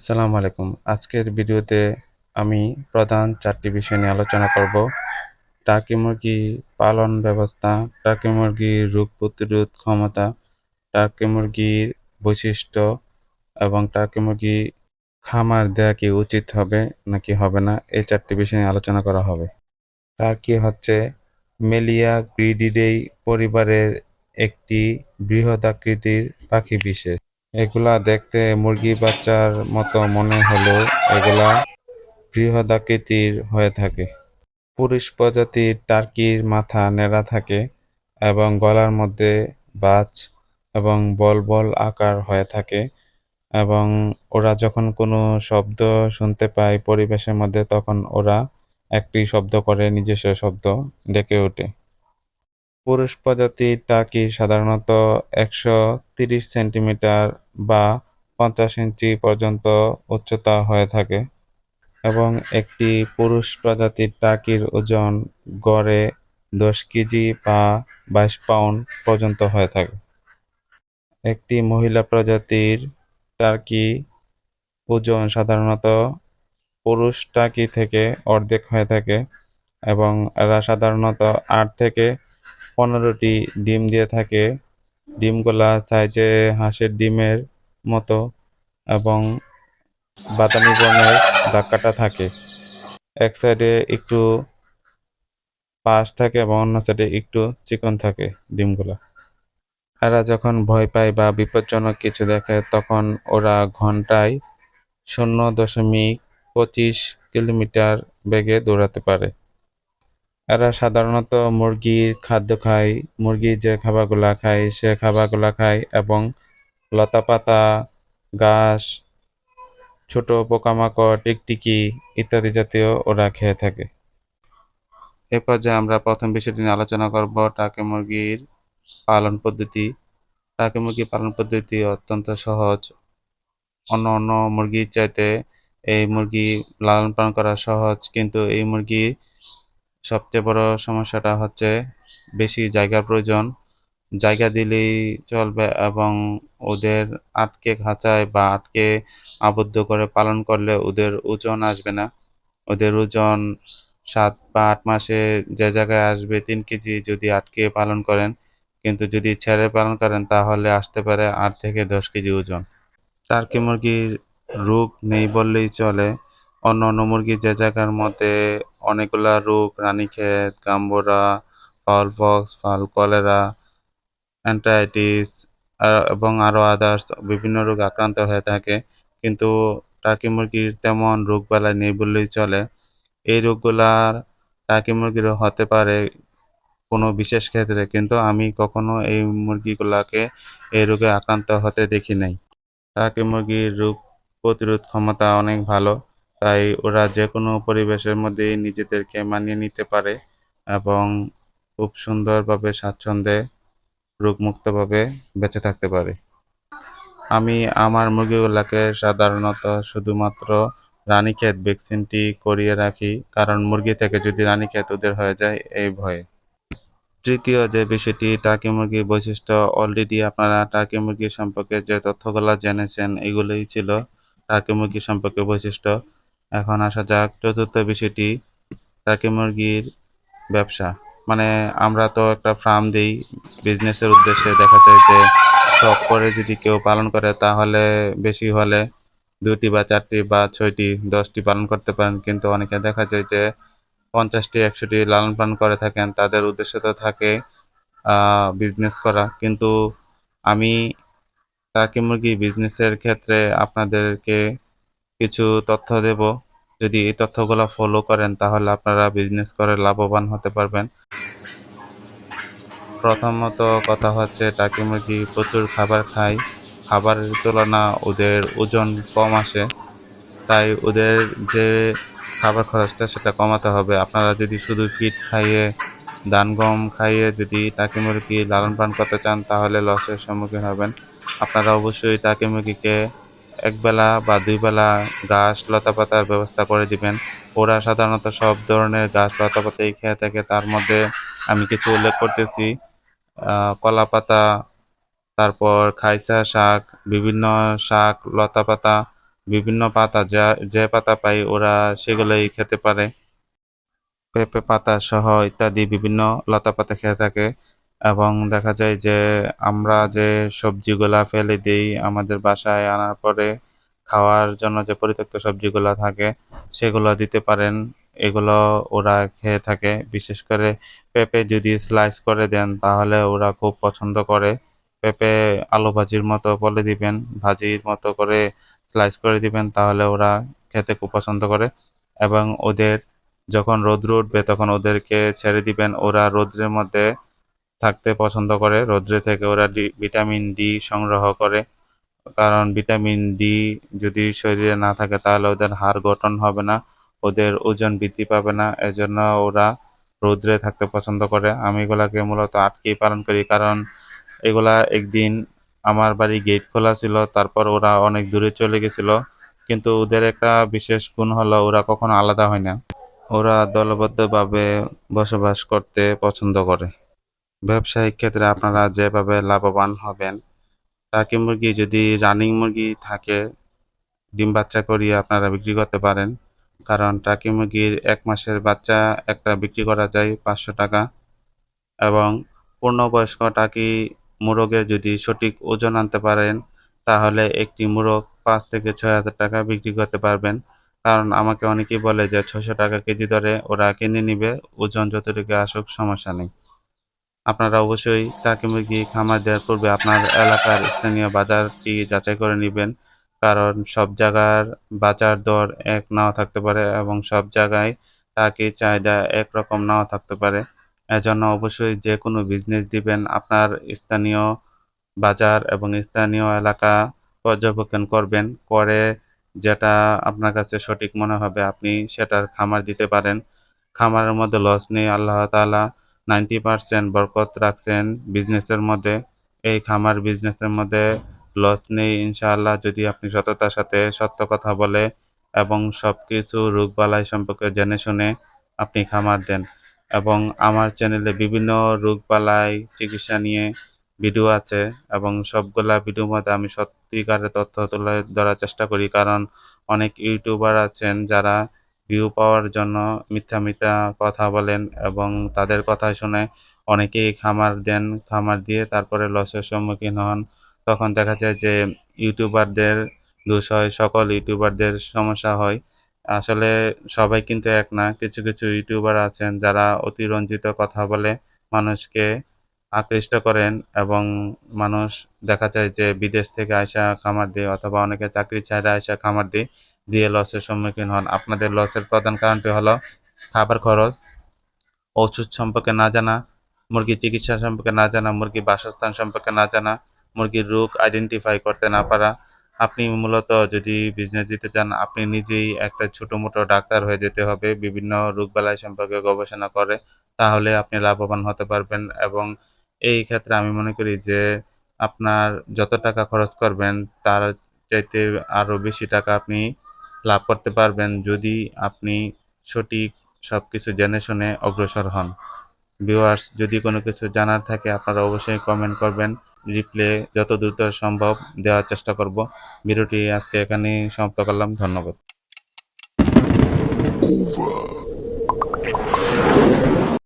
আসসালামু আলাইকুম। আজকের ভিডিওতে আমি প্রধান চারটি বিষয় নিয়ে আলোচনা করব। টার্কি মুরগি পালন ব্যবস্থা টার্কি মুরগির রোগ প্রতিরোধ ক্ষমতা টার্কি মুরগির বৈশিষ্ট্য এবং টার্কি মুরগি খামার দেওয়া কি উচিত হবে নাকি হবে না, এই চারটি বিষয় নিয়ে আলোচনা করা হবে। টার্কি হচ্ছে মেলিয়া গ্রিডিডেই পরিবারের একটি বৃহদাকৃতির পাখি বিশেষ। এগুলা দেখতে মুরগি বাচ্চার মতো মনে হলেও এগুলা বৃহদাকৃতির হয়ে থাকে। পুরুষ প্রজাতির টার্কির মাথা নেড়া থাকে এবং গলার মধ্যে বাজ এবং বল বল আকার হয়ে থাকে এবং ওরা যখন কোনো শব্দ শুনতে পায় পরিবেশের মধ্যে, তখন ওরা একটি শব্দ করে নিজস্ব শব্দ ডেকে ওঠে। পুরুষ প্রজাতির টার্কি সাধারণত একশো তিরিশ সেন্টিমিটার বা পঞ্চাশ ইঞ্চি পর্যন্ত উচ্চতা হয়ে থাকে? এবং একটি পুরুষ প্রজাতির টার্কির ওজন গড়ে দশ কেজি বা বাইশ পাউন্ড পর্যন্ত হয়ে থাকে। একটি মহিলা প্রজাতির টার্কি ওজন সাধারণত পুরুষ টার্কি থেকে অর্ধেক হয়ে থাকে এবং এরা সাধারণত আট থেকে পনেরোটি ডিম দিয়ে থাকে। ডিমগুলা সাইজে হাঁসের ডিমের মতো এবং বাদামি বর্ণের দাগ থাকে। এক সাইডে একটু পাশ থাকে এবং অন্য সাইডে একটু চিকন থাকে ডিমগুলা। এরা যখন ভয় পায় বা বিপজ্জনক কিছু দেখে, তখন ওরা ঘন্টায় শূন্য দশমিক পঁচিশ কিলোমিটার বেগে দৌড়াতে পারে। এরা সাধারণত মুরগির খাদ্য খায়, মুরগি যে খাবারগুলা খায় সে খাবারগুলা খায় এবং লতাপাতা, ঘাস, ছোট পোকামাকড়, টিকটিকি ইত্যাদি জাতীয় ওরা খেয়ে থাকে। এ পর্যায়ে আমরা প্রথম বিষয়টি নিয়ে আলোচনা করব, টাকে মুরগির পালন পদ্ধতি। টাকে মুরগি পালন পদ্ধতি অত্যন্ত সহজ। অন্য অন্য মুরগির চাইতে এই মুরগি লালন পালন করা সহজ, কিন্তু এই মুরগি সবচেয়ে বড় সমস্যাটা হচ্ছে বেশি জায়গার প্রয়োজন। জায়গা দিলেই চলবে এবং ওদের আটকে খাঁচায় বা আটকে আবদ্ধ করে পালন করলে ওদের ওজন আসবে না। ওদের ওজন সাত বা আট মাসে যে জায়গায় আসবে তিন কেজি যদি আটকে পালন করেন, কিন্তু যদি ছেড়ে পালন করেন তাহলে আসতে পারে আট থেকে দশ কেজি ওজন। টার্কি মুরগির রোগ নেই বললেই চলে। অন্য অন্য মুরগি যে জায়গার মধ্যে অনেকগুলা রোগ Ranikhet fowl pox fowl cholera, enteritis এবং আরও আদার্স বিভিন্ন রোগ আক্রান্ত হয়ে থাকে। কিন্তু টাকি মুরগির তেমন রোগবালাই নেই বললেই চলে। এই রোগগুলার টাকি মুরগিরও হতে পারে কোনো বিশেষ ক্ষেত্রে, কিন্তু আমি কখনো এই মুরগিগুলাকে এই রোগে আক্রান্ত হতে দেখি নাই। টাকি মুরগির রোগ প্রতিরোধ ক্ষমতা অনেক ভালো। তাই ওরা যে কোনো পরিবেশের মধ্যেই নিজেদেরকে মানিয়ে নিতে পারে এবং খুব সুন্দরভাবে স্বাচ্ছন্দ্যে রোগমুক্তভাবে বেঁচে থাকতে পারে। আমি আমার মুরগিগুলোকে সাধারণত শুধুমাত্র রানীক্ষেত ভ্যাকসিনটি করিয়ে রাখি, কারণ মুরগি থেকে যদি রানীক্ষেত ওদের হয়ে যায়, এই ভয়ে। তৃতীয় যে বিষয়টি, টার্কি মুরগির বৈশিষ্ট্য অলরেডি আপনারা টার্কি মুরগি সম্পর্কে যে তথ্যগুলো জেনেছেন, এগুলোই ছিল টার্কি মুরগি সম্পর্কে বৈশিষ্ট্য। এখন আসা যাক, চতুর্থ বিষয়টি টার্কি মুরগির ব্যবসা। মানে আমরা তো একটা ফার্ম দিই বিজনেসের উদ্দেশ্যে দেখা যায় যে শখ করে যদি কেউ পালন করে, তাহলে বেশি হলে দুটি বা চারটি বা ছয়টি, দশটি পালন করতে পারেন। কিন্তু অনেকে দেখা যায় যে পঞ্চাশটি, একশোটি লালন পালন করে থাকেন। তাদের উদ্দেশ্য তো থাকে বিজনেস করা। কিন্তু আমি টার্কি মুরগি বিজনেসের ক্ষেত্রে আপনাদেরকে কিছু তথ্য দেব। যদি এই তথ্যগুলো ফলো করেন, তাহলে আপনারা বিজনেস করে লাভবান হতে পারবেন। প্রথমত কথা হচ্ছে, টাকি মুরগি প্রচুর খাবার খায়। খাবারের তুলনা ওদের ওজন কম আসে। তাই ওদের যে খাবার খরচটা, সেটা কমাতে হবে। আপনারা যদি শুধু ফিট খাইয়ে, ধান, গম খাইয়ে যদি টাকি মুরগি লালন পালন করতে চান, তাহলে লসের সম্মুখীন হবেন। আপনারা অবশ্যই টাকি মুরগিকে একবেলা বা দুই বেলা ঘাস লতা পাতার ব্যবস্থা করে দিবেন। ওরা সাধারণত সব ধরনের গাছ লতা পাতাই খেয়ে থাকে। তার মধ্যে আমি কিছু উল্লেখ করতেছি। কলা পাতা তারপর খাইচা শাক, বিভিন্ন শাক লতা পাতা বিভিন্ন পাতা, যা, যে পাতা পাই ওরা সেগুলোই খেতে পারে। পেঁপে পাতা সহ ইত্যাদি বিভিন্ন লতা পাতা খেয়ে থাকে। এবং দেখা যায় যে আমরা যে সবজিগুলা ফেলে দিই আমাদের বাসায় আনার পরে খাওয়ার জন্য যে পরিত্যক্ত সবজিগুলা থাকে, সেগুলো দিতে পারেন। এগুলো ওরা খেয়ে থাকে। বিশেষ করে পেঁপে যদি স্লাইস করে দেন, তাহলে ওরা খুব পছন্দ করে। পেঁপে আলু ভাজির মতো বলে দিবেন, ভাজির মতো করে স্লাইস করে দিবেন, তাহলে ওরা খেতে খুব পছন্দ করে। এবং ওদের যখন রৌদ্র উঠবে, তখন ওদেরকে ছেড়ে দিবেন। ওরা রৌদ্রের মধ্যে থাকতে পছন্দ করে। রৌদ্রে থেকে ওরা ডি, ভিটামিন ডি সংগ্রহ করে। কারণ ভিটামিন ডি যদি শরীরে না থাকে তাহলে ওদের হাড় গঠন হবে না, ওদের ওজন বৃদ্ধি পাবে না। এজন্য ওরা রৌদ্রে থাকতে পছন্দ করে। আমি এগুলাকে মূলত আটকেই পালন করি। কারণ এগুলা একদিন আমার বাড়ি গেট খোলা ছিল, তারপর ওরা অনেক দূরে চলে গেছিল। কিন্তু ওদের একটা বিশেষ গুণ হলো ওরা কখনো আলাদা হয় না। ওরা দলবদ্ধভাবে বসবাস করতে পছন্দ করে। ব্যবসায়িক ক্ষেত্রে আপনারা যেভাবে লাভবান হবেন, টাকি মুরগি যদি রানিং মুরগি থাকে, ডিম বাচ্চা করিয়ে আপনারা বিক্রি করতে পারেন। কারণ টাকি মুরগির এক মাসের বাচ্চা একটা বিক্রি করা যায় পাঁচশো টাকা। এবং পূর্ণবয়স্ক টাকি মোরগের যদি সঠিক ওজন আনতে পারেন, তাহলে একটি মোরগ পাঁচ থেকে ছয় হাজার টাকা বিক্রি করতে পারবেন। কারণ আমাকে অনেকেই বলে যে ছশো টাকা কেজি দরে ওরা কিনে নিবে, ওজন যতটুকু আসুক সমস্যা নেই। আপনারা অবশ্যই টাকি মুরগি খামার দেওয়ার পূর্বে আপনার এলাকার স্থানীয় বাজারটি যাচাই করে নেবেন। কারণ সব জায়গার বাজার দর এক নাও থাকতে পারে এবং সব জায়গায় টাকির চাহিদা একরকম নাও থাকতে পারে। এজন্য অবশ্যই যে কোনো বিজনেস দিবেন আপনার স্থানীয় বাজার এবং স্থানীয় এলাকা পর্যবেক্ষণ করবেন, করে যেটা আপনার কাছে সঠিক মনে হবে আপনি সেটার খামার দিতে পারেন। খামারের মধ্যে লস নেই, আল্লাহ তাআলা নাইনটি পার্সেন্ট বরকত রাখছেন বিজনেসের মধ্যে। এই খামার বিজনেসের মধ্যে লস নেই ইনশাআল্লাহ, যদি আপনি সততার সাথে সত্য কথা বলে এবং সব কিছু রোগবালাই সম্পর্কে জেনে শুনে আপনি খামার দেন। এবং আমার চ্যানেলে বিভিন্ন রোগবালাই চিকিৎসা নিয়ে ভিডিও আছে এবং সবগুলা ভিডিওর মধ্যে আমি সত্যিকারের তথ্য তুলে ধরার চেষ্টা করি। কারণ অনেক ইউটিউবার আছেন যারা ভিউ পাওয়ার জন্য মিথ্যা মিথ্যা কথা বলেন এবং তাদের কথা শুনে অনেকেই খামার দেন, খামার দিয়ে তারপরে লসের সম্মুখীন হন। তখন দেখা যায় যে ইউটিউবারদের দোষ হয় সকল ইউটিউবারদের সমস্যা হয়। আসলে সবাই কিন্তু এক না, কিছু কিছু ইউটিউবার আছেন যারা অতিরঞ্জিত কথা বলে, মানুষকে আকৃষ্ট করেন এবং মানুষ দেখা যায় যে বিদেশ থেকে আয়সা খামার দিয়ে অথবা অনেকে চাকরি ছাড়া আয়সা খামার দিয়ে। দিয়ে লসের সম্মুখীন হন। আপনাদের লসের প্রধান কারণটি হলো খাবার খরচ, ওষুধ সম্পর্কে না জানা, মুরগির চিকিৎসা সম্পর্কে না জানা, মুরগির বাসস্থান সম্পর্কে না জানা, মুরগির রোগ আইডেন্টিফাই করতে না পারা। আপনি মূলত যদি বিজনেস দিতে চান, আপনি নিজেই একটা ছোটো মোটো ডাক্তার হয়ে যেতে হবে, বিভিন্ন রোগবালাই সম্পর্কে গবেষণা করে, তাহলে আপনি লাভবান হতে পারবেন এবং এই ক্ষেত্রে আমি মনে করি যে আপনার যত টাকা খরচ করবেন, তার চাইতে আরও বেশি টাকা আপনি লাভ করতে পারবেন যদি আপনি সঠিক সব কিছু জেনে শুনে অগ্রসর হন। ভিউয়ার্স, যদি কোনো কিছু জানার থাকে, আপনারা অবশ্যই কমেন্ট করবেন। রিপ্লে যত দ্রুত সম্ভব দেওয়ার চেষ্টা করব। ভিডিওটি আজকে এখানেই সমাপ্ত করলাম। ধন্যবাদ।